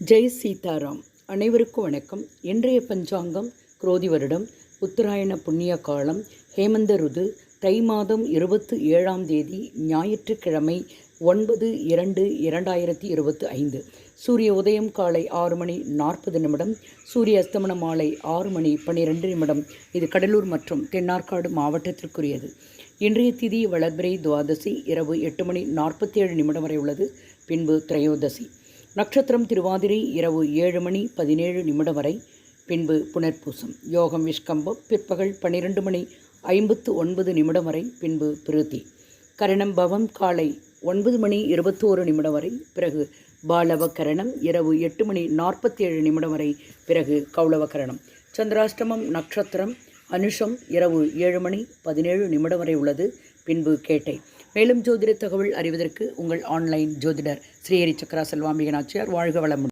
ஜெய் சீதாராம். அனைவருக்கும் வணக்கம். இன்றைய பஞ்சாங்கம் குரோதி வருடம் உத்தராயண புண்ணிய காலம் ஹேமந்த ருது தை மாதம் இருபத்து ஏழாம் தேதி ஞாயிற்றுக்கிழமை ஒன்பது இரண்டு இரண்டாயிரத்தி இருபத்து ஐந்து. சூரிய உதயம் காலை ஆறு மணி நாற்பது நிமிடம் சூரிய அஸ்தமன மாலை ஆறு மணி பன்னிரெண்டு நிமிடம். இது கடலூர் மற்றும் தென்னார்காடு மாவட்டத்திற்குரியது. இன்றைய திதி வளர்பிறை துவாதசி இரவு எட்டு மணி நாற்பத்தி ஏழு நிமிடம் வரை உள்ளது. பின்பு திரையோதசி. நட்சத்திரம் திருவாதிரை இரவு ஏழு மணி பதினேழு நிமிடம் வரை. பின்பு புனர்பூசம். யோகம் விஷ்கம்பம் பிற்பகல் பன்னிரெண்டு மணி ஐம்பத்து ஒன்பது நிமிடம் வரை. பின்பு பிருத்தி. கரணம் பவம் காலை ஒன்பது மணி இருபத்தோரு நிமிடம் வரை. பிறகு பாலவ கரணம் இரவு எட்டு மணி நாற்பத்தி ஏழு நிமிடம் வரை. பிறகு கௌளவ கரணம் சந்திராஷ்டமம் நட்சத்திரம் அனுஷம் இரவு ஏழு மணி பதினேழு நிமிடம் வரை உள்ளது. பின்பு கேட்டை மேலும் ஜோதிட தகவல் அறிவதற்கு உங்கள் ஆன்லைன் ஜோதிடர் ஸ்ரீஹரி சக்கரா செல்வாம்பிகனாச்சியார் வாழ்க வளமுடன்.